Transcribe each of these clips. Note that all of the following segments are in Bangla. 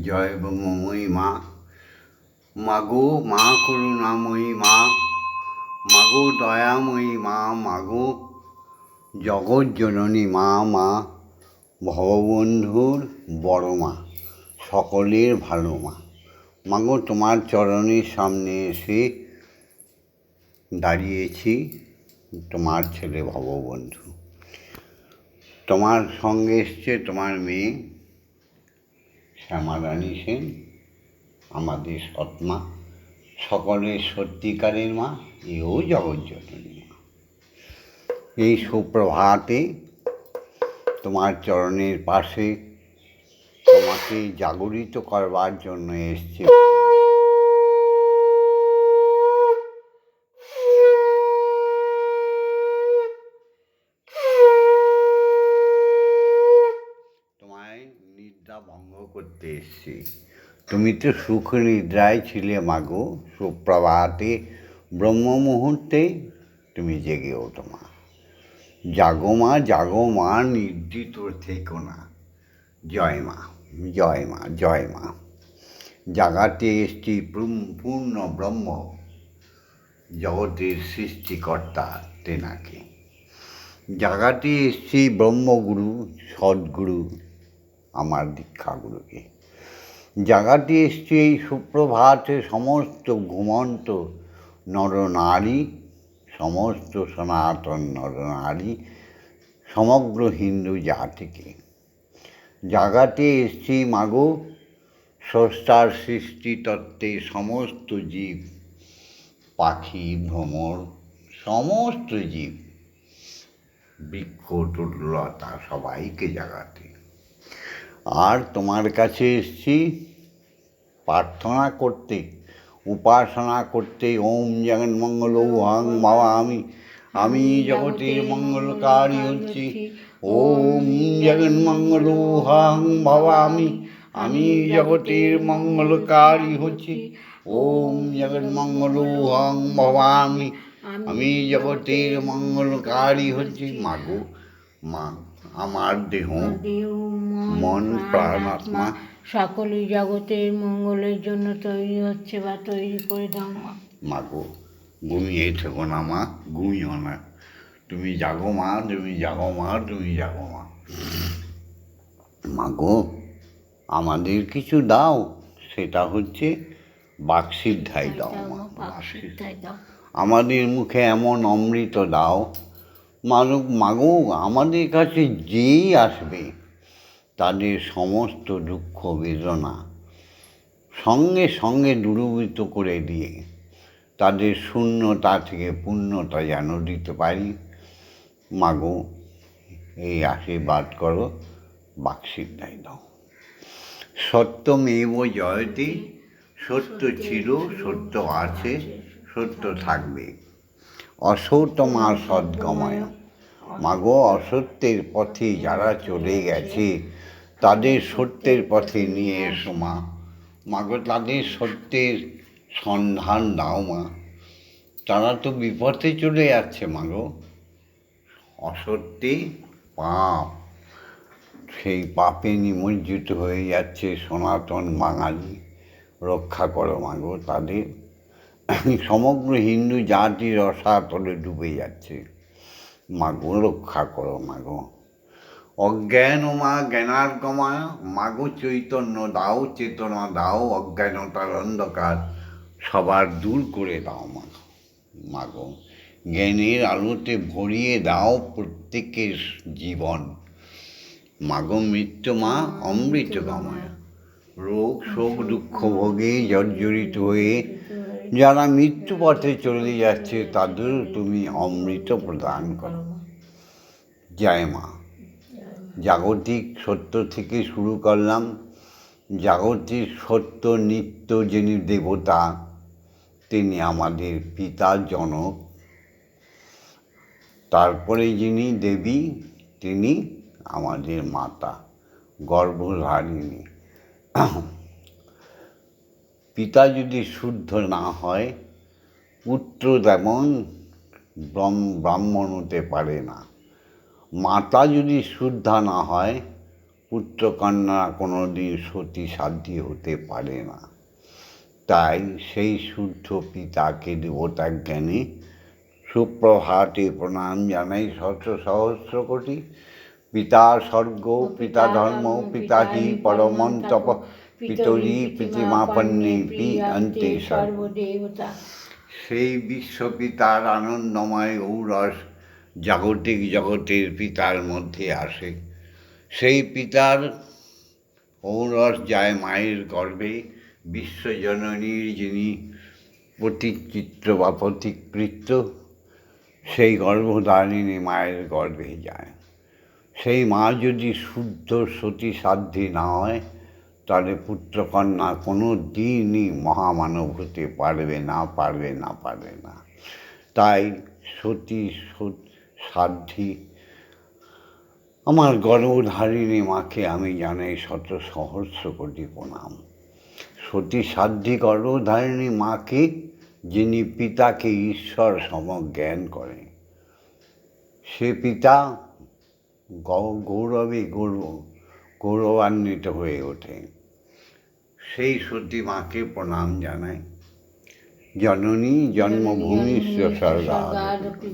জয় ব্রহ্মময়ী মা। মাগো, মা করুণাময়ী মা। মাগো দয়াময়ী মা, মাগো জগৎ জননী মা মা ভববন্ধুর বড় মা, সকলের ভালো মা। মাগো, তোমার চরণের সামনে এসে দাঁড়িয়েছি, তোমার ছেলে ভববন্ধু। তোমার সঙ্গে এসছে তোমার মেয়ে। শ্যামারানী সেন, আমাদের সৎমা সকলের সত্যিকারের মা, এও জগজ্জননী মা। এই সুপ্রভাতে তোমার চরণের পাশে তোমাকে জাগরিত করবার জন্য এসছে। করতে এসছি তুমি তো সুখ নিদ্রায় ছিলে মাগো, সুপ্রভাতে ব্রহ্ম মুহূর্তে তুমি জেগে ওঠো মা। জাগো মা জাগো মা নির্দিত থেকো না। জয় মা জয় মা জয় মা। জাগাতে এসছি পূর্ণ ব্রহ্ম। জগতের সৃষ্টিকর্তা তেনাকে। জাগাতে এসছি ব্রহ্মগুরু, সদ্গুরু আমার দীক্ষাগুলোকে। জাগাতে এসছি এই সুপ্রভাতে সমস্ত ঘুমন্ত নরনারী, সমস্ত সনাতন নরনারী, সমগ্র হিন্দু জাতিকে। জাগাতে এসছি মাগো, স্রষ্টার সৃষ্টি তত্ত্বে সমস্ত জীব, পাখি, ভ্রমর, সমস্ত জীব, বৃক্ষ টুটলতা সবাইকে জাগাতে। আর তোমার কাছে এসছি প্রার্থনা করতে, উপাসনা করতে, ওম জগন্মঙ্গল হাং বাবা আমি আমি জগতের মঙ্গলকারী হচ্ছি, ওম জগন্মঙ্গল হাং বাবা আমি আমি জগতের মঙ্গলকারী হচ্ছি, ওম জগন্মঙ্গল হাং বাবা আমি আমি জগতের মঙ্গলকারী হচ্ছি। মাগো মা, আমার দেহ মন, প্রাণ, আত্মা সকলই জগতের মঙ্গলের জন্য তৈরি হচ্ছে বা তৈরি করে দাও মা। মাগো ঘুমিয়ে থেকো না মা ঘুমিও না। তুমি জাগো মা তুমি জাগো মা তুমি জাগো মা। মাগো আমাদের কিছু দাও সেটা হচ্ছে বাক্সিদ্ধাই দাও মা। আমাদের মুখে এমন অমৃত দাও মানব মাগো আমাদের কাছে যেই আসবে তাদের সমস্ত দুঃখ বেদনা সঙ্গে সঙ্গে দূরীভূত করে দিয়ে তাদের শূন্যতা থেকে পূর্ণতা যেন দিতে পারি। মাগো, এই আশীর্বাদ করো বাক্সিদ্ধাই দাও। সত্য সত্যমেব জয়তে, সত্য ছিল, সত্য আছে, সত্য থাকবে। অসৌতমা সদ্গময়। মাগো, অসত্যের পথে যারা চলে গেছে তাদের সত্যের পথে নিয়ে এসো মা। মাগো, তাদের সত্যের সন্ধান দাও মা। তারা তো বিপথে চলে যাচ্ছে মাগো। অসত্যে পাপ। সেই পাপে নিমজ্জিত হয়ে যাচ্ছে সনাতন বাঙালি। রক্ষা করো মাগো, তাদের। সমগ্র হিন্দু জাতির রসাতলে ডুবে যাচ্ছে। মাগো, রক্ষা করো মাগো। অজ্ঞান মা জ্ঞানার কমায় মাগো চৈতন্য দাও চেতনা দাও অজ্ঞানতার অন্ধকার সবার দূর করে দাও মা, মাগো। জ্ঞানের আলোতে ভরিয়ে দাও প্রত্যেকের জীবন। মাগো মৃত্যু মা অমৃত গময়। রোগ, শোক, দুঃখ ভোগে জর্জরিত হয়ে যারা মৃত্যু পথে চলে যাচ্ছে তাদেরও তুমি অমৃত প্রদান করো। জয় মা। জাগতিক সত্য থেকে শুরু করলাম। জাগতিক সত্য নিত্য যিনি দেবতা, তিনি আমাদের পিতা জনক। তারপরে যিনি দেবী, তিনি আমাদের মাতা, গর্ভধারিণী। পিতা যদি শুদ্ধ না হয়, পুত্র তেমন ব্রহ্ম- ব্রাহ্মণ হতে পারে না। মাতা যদি শুদ্ধা না হয় পুত্রকন্যা কোনো দিন সতী সাধ্যী হতে পারে না। তাই সেই শুদ্ধ পিতাকে দেবতা জ্ঞানে সুপ্রভাতে প্রণাম জানাই শত সহস্র কোটি পিতা স্বর্গ পিতা ধর্ম পিতা হি পরমন তপ পিতরি প্রীতিমাপন্নে পি অন্তে সর্বদেবতা। সেই বিশ্বপিতার আনন্দময় ঔরস জাগতিক জগতের পিতার মধ্যে আসে। সেই পিতার ঔরস যায় মায়ের গর্ভে। বিশ্বজননীর যিনি প্রতিচিত্র বা প্রতিকৃত সেই গর্ভধারিণী মায়ের গর্ভে যায়। সেই মা যদি শুদ্ধ সতী সাধ্যী না হয়, তাহলে পুত্রকন্যা কোনো দিনই মহামানব হতে পারবে না পারবে না পারবে না। তাই সতী সত- সাধ্যী। আমার গর্ভধারিণী মাকে আমি জানাই শত সহস্র কোটি প্রণাম। সতী সাধ্যি গর্ভধারিণী মাকে যিনি পিতাকে ঈশ্বর সম জ্ঞান করেন। সে পিতা গৌ- গৌরবে গৌরব গৌরবান্বিত হয়ে ওঠে। সেই সতী মাকে প্রণাম জানাই। জননী জন্মভূমি স্বর্গাদপি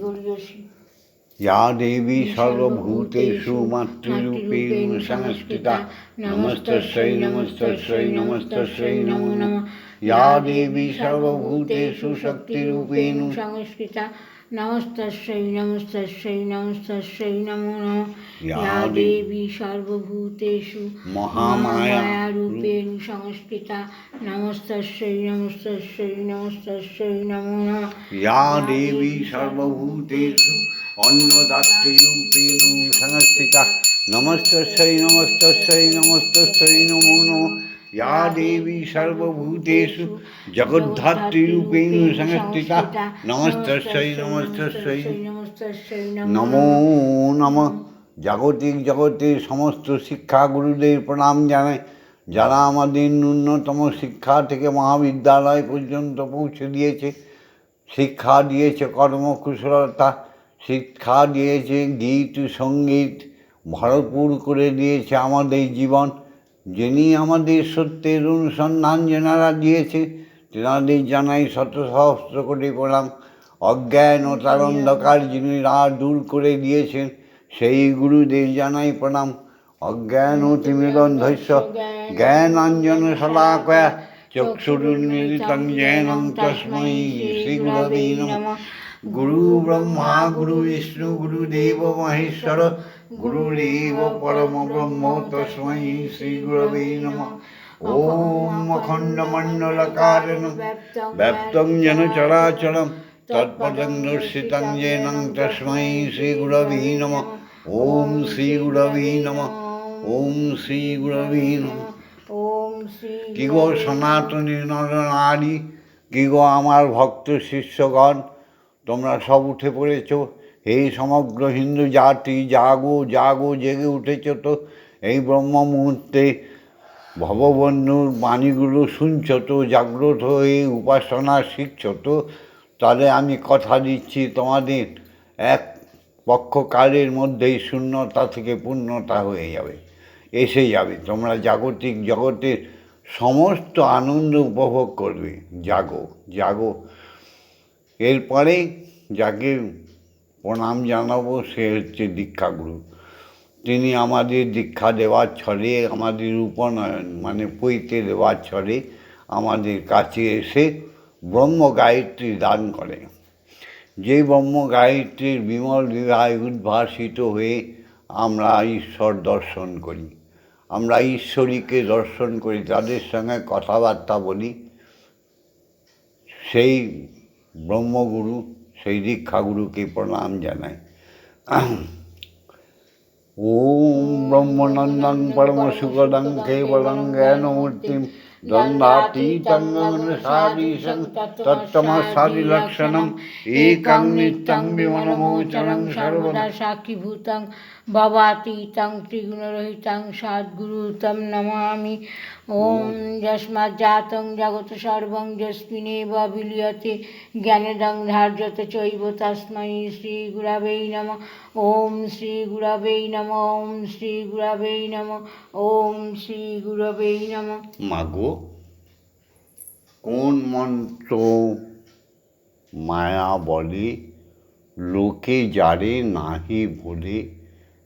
या देवी सर्वभूतेषु मातृरूपेण संस्थिता। नमस्तस्यै नमस्तस्यै नमस्तस्यै नमो नमः या देवी सर्वभूतेषु शक्तिरूपेण संस्थिता। नमस्तस्यै नमस्तस्यै नमस्तस्यै नमो नमः। या देवी सर्वभूतेषु महामायारूपेण संस्थिता। नमस्तस्यै नमस्तस्यै नमस्तस्यै नमो नमः। या देवी सर्वभूतेषु অন্নদাত্রীরূপেণ সংস্থিতা নমস্তস্যই নমস্তস্যই নমস্তস্যই নমো নম ইয়া দেবী সর্বভূতেষু জগদ্ধাত্রীরূপেণ সংস্থিতা নমস্তস্যই নমস্তস্যই নমো নম জাগতিক জগতের সমস্ত শিক্ষা গুরুদের প্রণাম জানাই যারা আমাদের ন্যূনতম শিক্ষা থেকে মহাবিদ্যালয় পর্যন্ত পৌঁছে দিয়েছে। শিক্ষা দিয়েছে কর্মকুশলতা। শিক্ষা দিয়েছে, গীত, সংগীত, ভরপুর করে দিয়েছে আমাদের জীবন। যিনি আমাদের সত্যের অনুসন্ধান যেনারা দিয়েছে, তেনাদের জানাই শত সহস্র কোটি প্রণাম। অজ্ঞান ও তার অন্ধকার যিনি রাত দূর করে দিয়েছেন, সেই গুরুদের জানাই প্রণাম। অজ্ঞান ও তিমিরন্ধস্য জ্ঞান অঞ্জন শলাকয়া চক্ষুরুন্মিলিতং জ্ঞানং তস্मै শ্রীগুরবে নমঃ। গুরু ব্রহ্মা গুরু বিষ্ণু গুরুদেব মহেশ্বর গুরুদেব পরম ব্রহ্ম তস্मै শ্রীগুরবে নমঃ ওম অখণ্ডমণ্ডলকারণ ব্যপ্তং যেন চরাচরম তৎপদং দর্শিতং যেনং নমঃ ওম শ্রীগুরবে নমঃ ওম শ্রীগুরবে নমঃ ওম শ্রী কি গো সনাতনী নরনারী কি গো আমার ভক্ত শিষ্যগণ তোমরা সব উঠে পড়েছ। এই সমগ্র হিন্দু জাতি জাগো জাগো, জেগে উঠেছ তো। এই ব্রহ্ম মুহূর্তে ভববন্ধুর বাণীগুলো শুনছ তো, জাগ্রত হয়ে উপাসনা শিখছ তো। তাহলে আমি কথা দিচ্ছি তোমাদের। এক পক্ষকালের মধ্যেই শূন্যতা থেকে পূর্ণতা হয়ে যাবে, এসে যাবে। তোমরা জাগতিক জগতের সমস্ত আনন্দ উপভোগ করবে। জাগো জাগো। এরপরে যাকে প্রণাম জানাব সে হচ্ছে দীক্ষাগুরু। তিনি আমাদের দীক্ষা দেওয়ার ছলে আমাদের উপনয়ন মানে পৈতে দেওয়ার ছলে আমাদের কাছে এসে ব্রহ্ম গায়ত্রী দান করে। যে ব্রহ্ম গায়ত্রীর বিমল বিবাহে উদ্ভাসিত হয়ে আমরা ঈশ্বর দর্শন করি। আমরা ঈশ্বরীকে দর্শন করি তাদের সঙ্গে কথাবার্তা বলি, সেই ব্রহ্মগুরু সেই দীক্ষাগুরুকে প্রণাম জানাই ওম ব্রহ্মনন্দন পরমসুখদং কেবলং জ্ঞানমূর্তিম দ্বন্দ্বাতীতং সাদীশং তত্তমসাদিলক্ষণম একং নিত্যং বিমনমোচরং সর্বদা সর্বদা সাক্ষীভূতং ভবাতীতং ত্রিগুণরহিতং সদ্গুরুতম নমামি। ওম জাতং জগত সর্বং যস্মিনে বিলিয়তে জ্ঞানদং ধার্যত চৈব তস্মৈ শ্রীগুরবেই নম। ওম শ্রীগুরবেই নম, ওম শ্রীগুরবেই নম, ওম শ্রীগুরবেই নম। মাগো, কোন মন্ত্র মায়া বলে, লোকে যারে নাহি বলে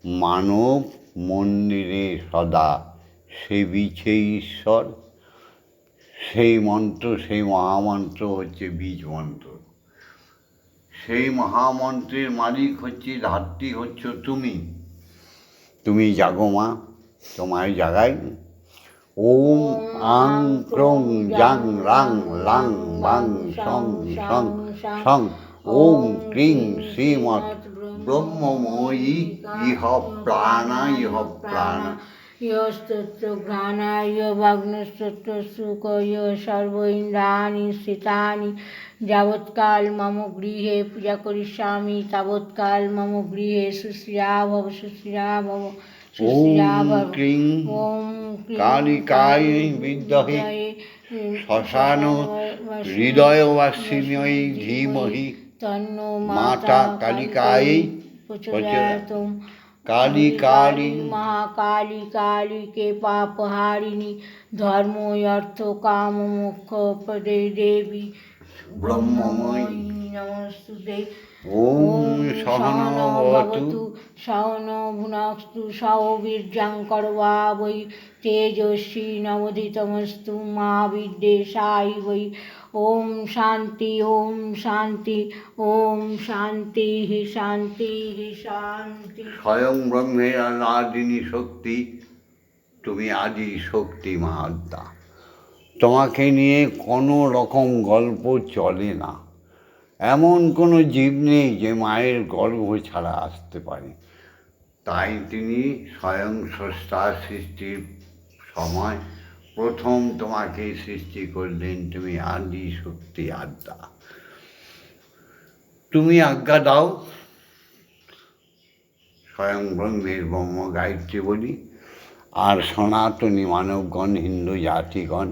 মানব মন্দিরে সদা সেবিছে ঈশ্বর। সেই মন্ত্র, সেই মহামন্ত্র হচ্ছে বীজ মন্ত্র। সেই মহামন্ত্রের মালিক হচ্ছে, ধাত্রী হচ্ছ তুমি। তুমি জাগো মা, তোমায় জাগাই। ওম আং ক্রং জাং রাং লাং বাং সং সং সং ওম ক্রিং শ্রীমৎ ব্রহ্মময়ী ইহ প্রাণা ইহ প্রাণ ইয়স্তোত্র ঘ্রাণা ইহ বাগ্নস্তোত্র সুখ ইহ সর্ব ইন্দ্রাণী স্থিতানি যাবৎকাল মম গৃহে পূজা করিষ্যামি তাবৎকাল মম গৃহে সুশ্রিয়া ভব সুশ্রিয়া ভব কালিকায় হৃদয় বাসিময়ী ধীমহি তন্ন মাতা কালিকাयै প্রচোদয়াতুম কালী কালী মহাকালী কালী কে পাপহারিণী ধর্ম অর্থ কাম পদে দেবী ব্রহ্মময়ী নমস্তুতে ওম সহনবতু সহন ভুনস্তু সৌবীর্যাং করবা বৈ তেজস্বী নবধিতমস্তু মা বিদ্বেষাই বৈ ওম শান্তি ওম শান্তি ওম শান্তি, হি শান্তি শান্তি। স্বয়ং ব্রহ্মের আদিনী শক্তি, তুমি আদি শক্তি মহাত্মা। তোমাকে নিয়ে কোনো রকম গল্প চলে না। এমন কোনো জীব নেই যে মায়ের গর্ভ ছাড়া আসতে পারে। তাই তিনি স্বয়ং সৃষ্টির সময় প্রথম তোমাকে সৃষ্টি করলেন তুমি আদি শক্তি আত্মা তুমি আজ্ঞা দাও। স্বয়ং ব্রহ্মের ব্রহ্ম গায়ত্রী বলি। আর সনাতনী মানবগণ, হিন্দু জাতিগণ,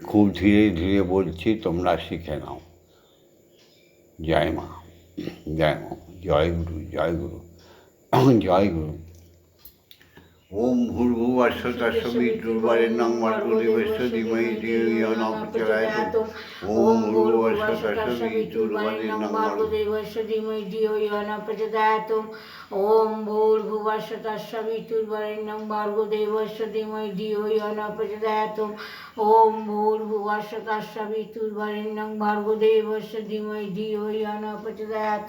খুব ধীরে ধীরে বলছি, তোমরা শিখে নাও। জয় মা জয় মা, জয় গুরু জয় গুরু জয় গুরু। ওম ধীমহি ধিয়ো ন ভর্গদেবস্য ধীমহি ধিয়ো ন প্রচোদয়াৎ ওম ভূর্ভুবস্য তস্বিতুর্বরেণ্যং ভর্গদেবস্য ধীমহি ধিয়ো ন ওম ভূর্ভুবস্য তস্বিতুর্বরেণ্যং ভর্গদেবস্য ধীমহি ধিয়ো ইয় ন প্রচোদয়াৎ ওম ভূর্ভুবস্য তস্বিতুর্বরেণ্যং ভর্গদেবস্য ধীমহি ধিয়ো ইয় ন প্রচোদয়াৎ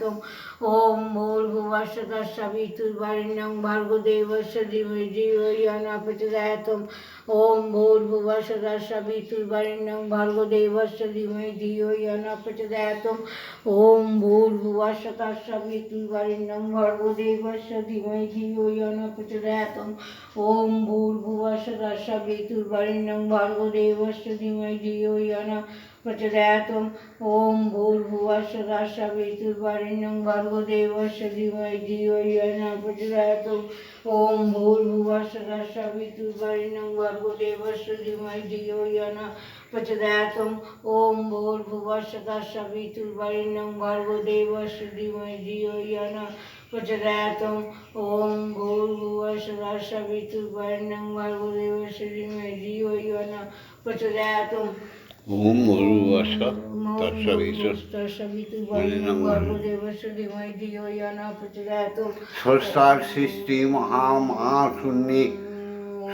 ওম ভূর্ভুবস্য তস্বিতুর্বরেণ্যং ভর্গদেবস্য ধীমহি ধিয়ো ইয় ন প্রচোদয়াৎ ওম ভূর্ভুবস্য তস্বিতুর্বরেণ্যং ভর্গদেবস্য ধীমহি ধিয়ো ইয় ন প্রচোদয়াৎ ওম ভূর্ভুবস্য তস্বিতুর্বরেণ্যং ভর্গদেবস্য ধীমহি ধিয়ো ইয় ন প্রচোদয়াৎ ওম ভূর্ভুবস্য তস্বিতুর্বরেণ্যং ভর্গদেবস্য ধীমহি ধিয়ো ইয় ন প্রচোদয়াৎ ওম ভূর্ভুবস্য তস্বিতুর্বরেণ্যং ভর্গদেবস্য ধীমহি ধিয়ো ইয় ন প্রচোদয়াৎ ওম ভূর্ভুবস্য তস্বিতুর্বরেণ্যং ভর্গদেবস্য ধীমহি ধিয়ো ইয় ন প্রচোদয়াৎ ওম ভূর্ভুবস্য তস্বিতুর্বরেণ্যং ভর্গদেবস্য ধীমহি ধিয়ো ইয় ন প্রচোদয়াৎ ওম ভূর্ভুবস্ব তস্বিতুর তস্বিতুর্বরেণ্যং ভর্গদেবস্য ধীমহি ধিয়ো ইয় ন প্রচোদয়াৎ স্রষ্টার সৃষ্টি মহা মহাশূন্যে।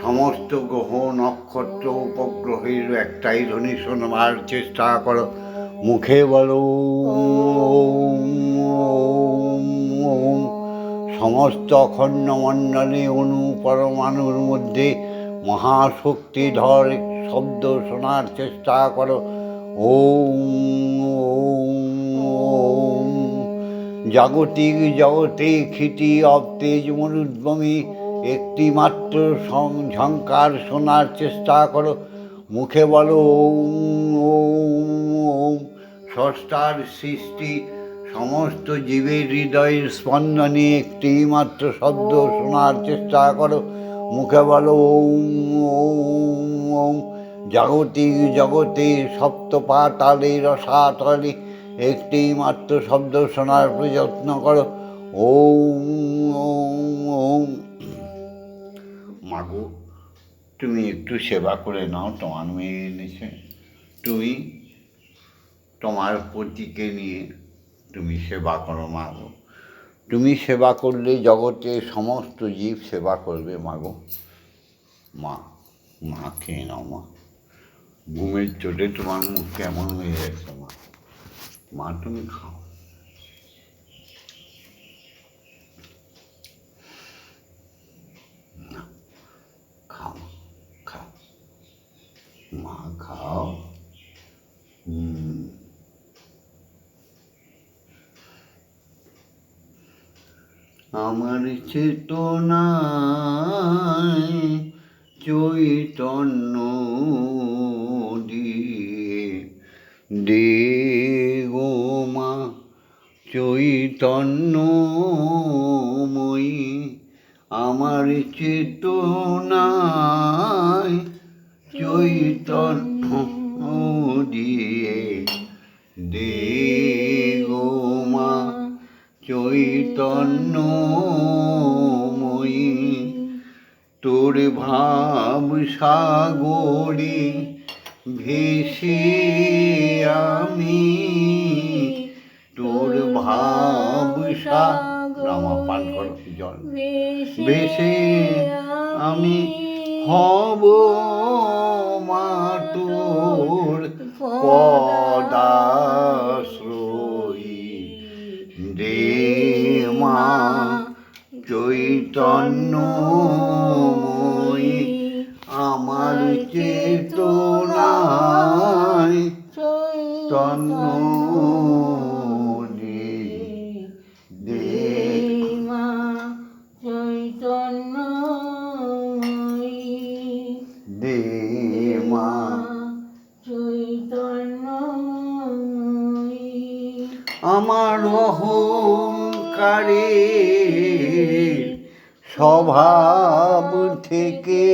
সমস্ত গ্রহ নক্ষত্র উপগ্রহের একটাই ধ্বনি শোনবার চেষ্টা করো। মুখে বলো ওম, ওম, ওম। সমস্ত অখণ্ড মণ্ডলে অনু পরমাণুর মধ্যে মহাশক্তিধর শব্দ শোনার চেষ্টা করো। ওম ওম জাগতিক জগতে ক্ষিতি অবতেজ মরুদ্ভূমি একটি মাত্র ঝঙ্কার শোনার চেষ্টা করো। মুখে বলো ওম ওম ওম। ষষ্ঠার সৃষ্টি সমস্ত জীবের হৃদয়ের স্পন্দনে একটি মাত্র শব্দ শোনার চেষ্টা করো। মুখে বলো ওম ওম ওম। জগতে সপ্ত পাতালে রসাতলে একটি মাত্র শব্দ শোনার প্রযত্ন করো। ওম ওম ওম। মাগো, তুমি একটু সেবা করে নাও, তোমার মেয়ে এনেছে। তুমি তোমার পতিকে নিয়ে তুমি সেবা করো মাগো। তুমি সেবা করলে জগতে সমস্ত জীব সেবা করবে মাগো। মা মা খেয়ে নাও, মা। ঘুমের চোটে তোমার মুখ কেমন হয়ে গেছে, মা? মা, তুমি খাও। খাও মা, খাও। আমার চেতনায় চৈতন্য চৈতন্যময়ী আমার চেতনায় চৈতন্য দিয়ে দে গো মা চৈতন্যময়ী তোর ভাব সাগরে ভেসে আমি, তোর ভাব সাগর পান করো জল। ভেসে আমি হব মাটুর তোর পদাশ্রয়ী। দে মা চৈতন্যময়ী স্বভাব থেকে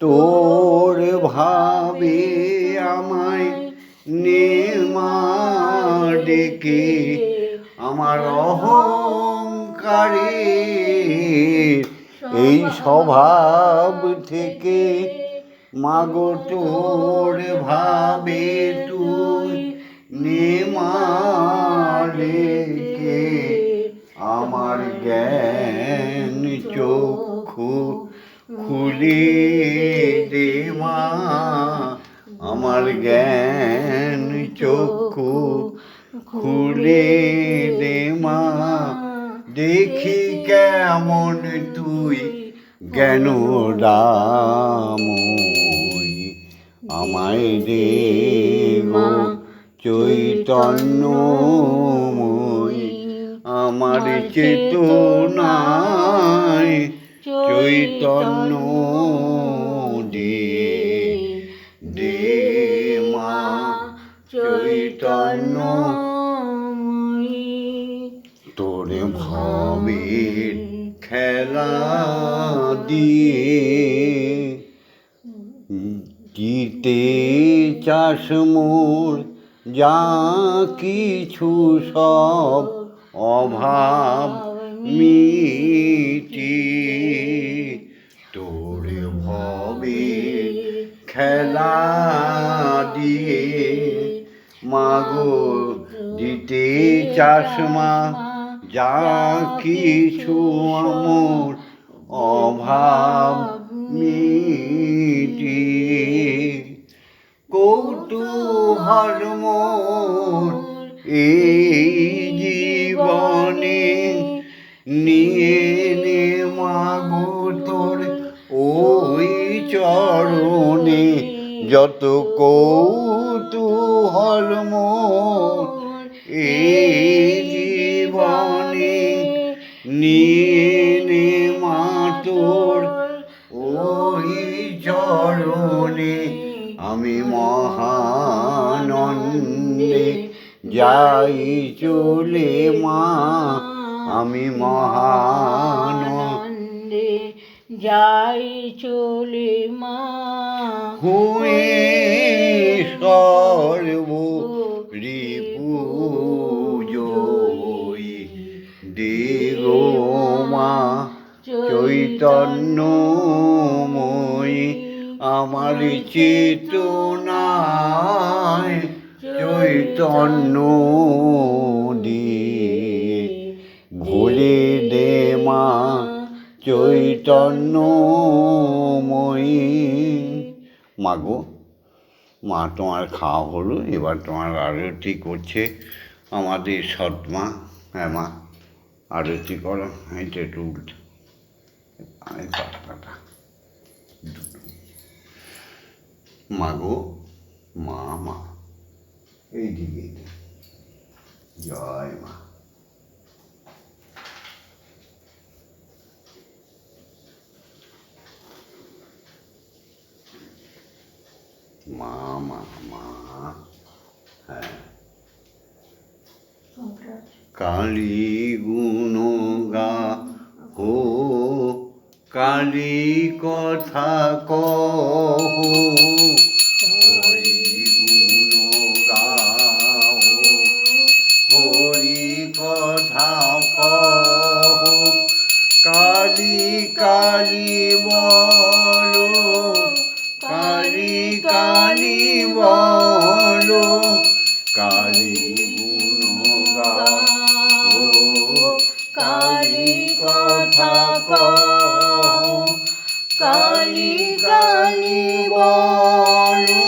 তোর ভাবে আমায় নেমা ডেকে, আমার অহংকারে এই স্বভাব থেকে মাগো তোর ভাবে তুই নেমালেকে আমার জ্ঞান চক্ষু খুলে দে মা। আমার জ্ঞান চক্ষু খুলে দে মা। দেখি কেমন তুই জ্ঞান দামই আমায় দে গো চৈতন্যময়ী আমার চেতনায় চৈতন্য দে দে মা চৈতন্য তোর ভাবের খেলা দিয়ে জিতে চাষ যা কিছু সব অভাব মিটি। তোর ভবে খেলা দিয়ে মাগো দিতে চাষ মা যা কিছু আমর অভাব মিটি। কৌতূহল মোর এই জীবনে নিয়ে নে মাগো তোর ওই চরণে। যত কৌতূহল মোর যাই চলে মা আমি মহানন্দে যাই চলে মা। হুয়ে সর্ব রিপুজয়ী দেগো মা চৈতন্যময়ী আমার চেতনায় চৈতন্য দিয়ে ভুলে দে মা চৈতন্যময়ী মাগো, মা তোমার খাওয়া হলো, এবার তোমার আরতি করছে আমাদের সৎমা। হ্যাঁ মা, আরতি করো এটা একটু মাগো, মা মা। এইদিকে জয় মা মা মা মা হ্যাঁ কালী গুণ গা হো কালী কথা কহ কালী বলো, কালী কালী বলো, কালী গুণ গাও কালী কথা কালী কালী বলো,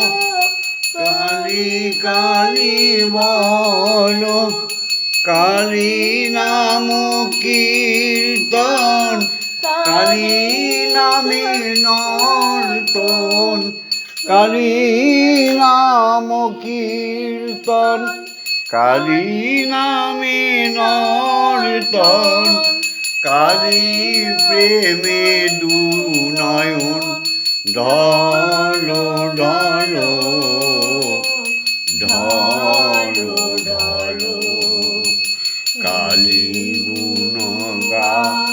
কালী কালী বলো, কালী নাম কীর্তন কালী নামে নর্তন, কালী নাম কীর্তন, কালী নামে নর্তন, কালী প্রেমে দু নয়ন, ঢলো ঢলো ঢলো ঢলো, কালী গুণ গাও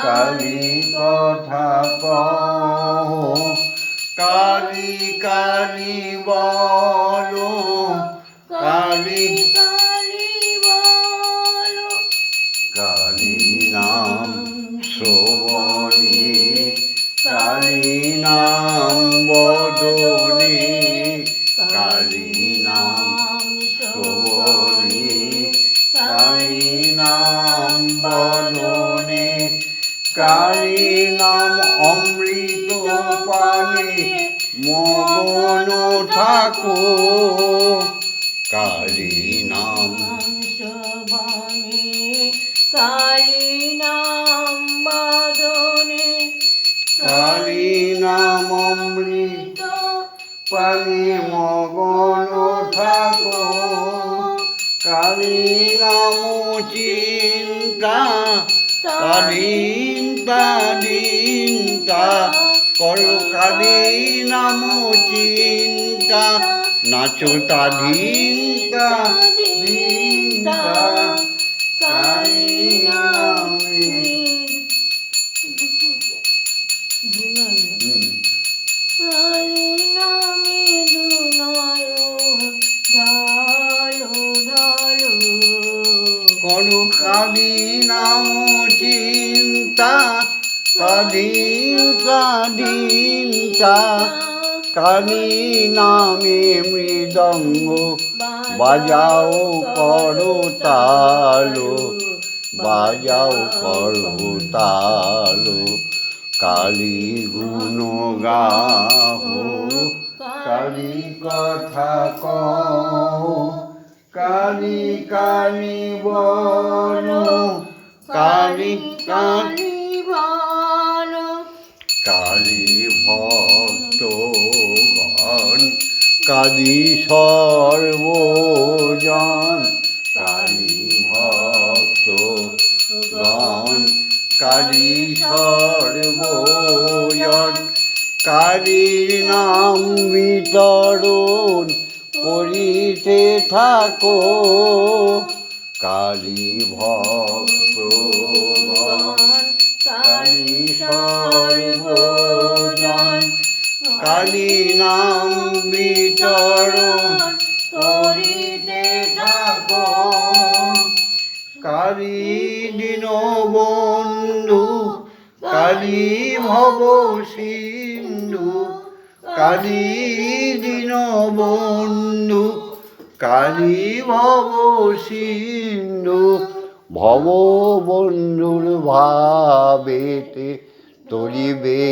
কালী কথা কহ কালী কালী বলো। কালী কালী নাম শ্রবণী। কালী নাম বদনে। কালী নাম শ্রবণী। কালী নাম বদনে। কালী নাম অমৃত পানে মগন থাকো কালী নাম কালী নাম বাদনে কালী নাম অমৃত পানি মগন থাকো কালী নাম চিন্তা কালীনতা দিনতা করো কালী নাম চিন্তা নাচো তাধীনতা দিনতা ঢালো। করো কালী নাম চিন্তা কালীন কালীনতা কালী নামে মৃদঙ্গ, বাজাও করো তালো, বাজাও করো তালো কালী গুণ গাহো কালী কথা কহ কালী কালী বলো কালী কালী কালী বলো। কালী ভক্তগণ, কালী সর্বজন, কালী ভক্তগণ, কালী সর্বজন, কালীর নাম বিতরণ করিতে থাকো। কালী ভক্তগণ কালী সর্বজন, কালী নাম বিতরণ করিতে থাকো। কালী দীনবন্ধু, কালী ভব সিন্ধু কালী দীনবন্ধু, কালী ভব সিন্ধু ভব বন্ধুর ভাবেতে তরিবে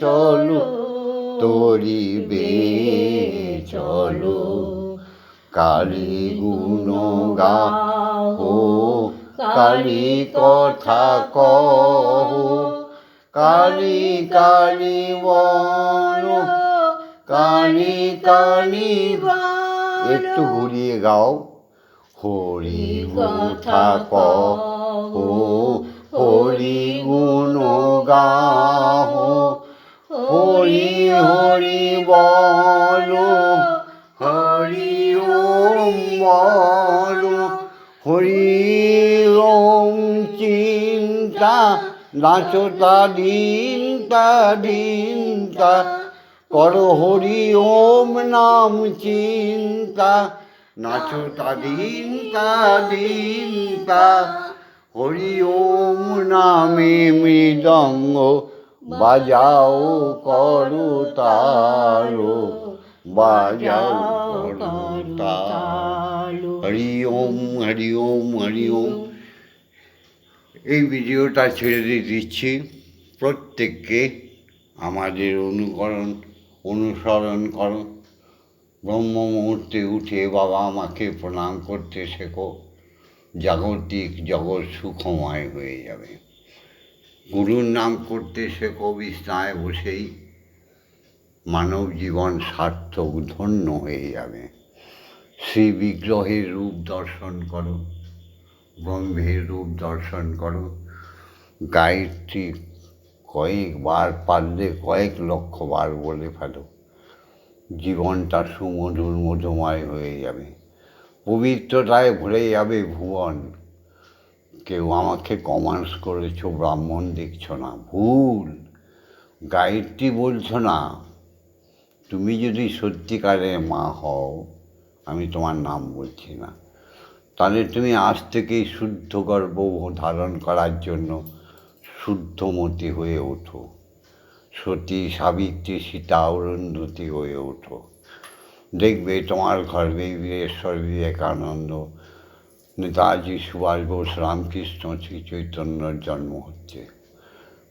চলো তরিবে চলো। কালী গুণ গাও কালী কথা কহ কালী কালী বল কালী কালী একটু ঘুরিয়ে গাও। হরি কথা কহ হরি গুণ গাহ হরি হরি বল, হরি ওম বল। হরি ওম চিন্তা নাচতা দিন তা দিন তা কর হরি ওম নাম চিন্তা। নাচতা দিন তা দিন তা হরি ওম নামে মৃদঙ্গ, বাজাও করো তারো বাজাও করো তারো হরি ওম হরি ওম হরি ওম। এই ভিডিওটা ছেড়ে দিয়ে দিচ্ছি। প্রত্যেককে আমাদের অনুকরণ, অনুসরণ করো। ব্রহ্ম মুহূর্তে উঠে বাবা আমাকে প্রণাম করতে শেখো। জাগতিক জগৎ সুখময় হয়ে যাবে। গুরুর নাম করতে শেখো, বিছনায় বসেই মানব জীবন সার্থক ধন্য হয়ে যাবে। শ্রী বিগ্রহের রূপ দর্শন করো। ব্রহ্মের রূপ দর্শন করো। গায়ত্রী কয়েকবার পারলে কয়েক লক্ষ বার বলে ফেলো। জীবনটা সুমধুর মধুময় হয়ে যাবে। পবিত্রতায় ভরে যাবে ভুবন। কেউ আমাকে কমার্স করেছ, ব্রাহ্মণ দেখছ না, ভুল। গায়ত্রী বলছো না, তুমি যদি সত্যিকারের মা হও, আমি তোমার নাম বলছি না। তাহলে তুমি আজ থেকেই শুদ্ধ গর্ব ধারণ করার জন্য শুদ্ধমতি হয়ে ওঠো। সতী সাবিত্রী সীতা অরুন্ধতী হয়ে ওঠো। দেখবে তোমার গর্ভে বীরেশ্বর বিবেকানন্দ, নেতাজি সুভাষ বোস, রামকৃষ্ণ শ্রী চৈতন্যর জন্ম হচ্ছে।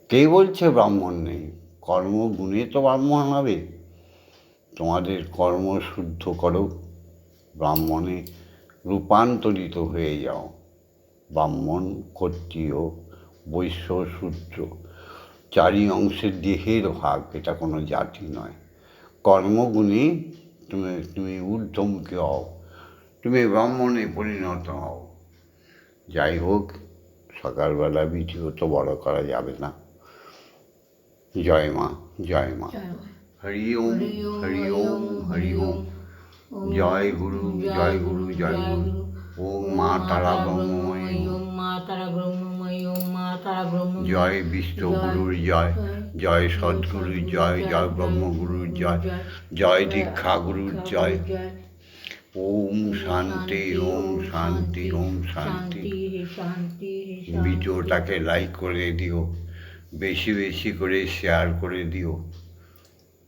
কে বলছে ব্রাহ্মণ নেই? কর্মগুণে তো ব্রাহ্মণ হবে। তোমাদের কর্ম শুদ্ধ করো। ব্রাহ্মণে রূপান্তরিত হয়ে যাও। ব্রাহ্মণ ক্ষত্রিয় বৈশ্য শূদ্র চারি অংশের দেহের ভাগ এটা কোনো জাতি নয়। কর্মগুণে তুমি তুমি ঊর্ধ্বমুখী হও তুমি ব্রাহ্মণে পরিণত হও। যাই হোক সকালবেলা ভিডিও তো বড় করা যাবে না। জয় মা জয় মা। হরি ওম হরি ওম হরি ওম। জয় গুরু জয় গুরু জয় গুরু। ওম মা তারা ব্রহ্মময়ী ওম মা তারা ব্রহ্মময়ী ওম মা তারা ব্রহ্মময়ী জয় বিষ্ণুগুরুর জয় জয় সদ্গুরুর জয় জয় ব্রহ্মগুরুর জয় জয়। দীক্ষা গুরুর জয়। ওম শান্তি ওম শান্তি ওম শান্তি। ভিডিওটাকে লাইক করে দিও। বেশি বেশি করে শেয়ার করে দিও।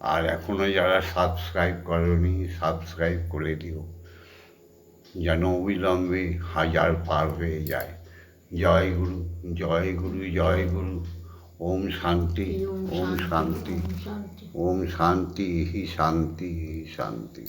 আর এখনও যারা সাবস্ক্রাইব করেনি সাবস্ক্রাইব করে দিও। যেন অবিলম্বে হাজার পার হয়ে যায়। জয় গুরু জয় গুরু জয় গুরু। ওম শান্তি ওম শান্তি শান্তি। ওম শান্তি হি শান্তি হি শান্তি।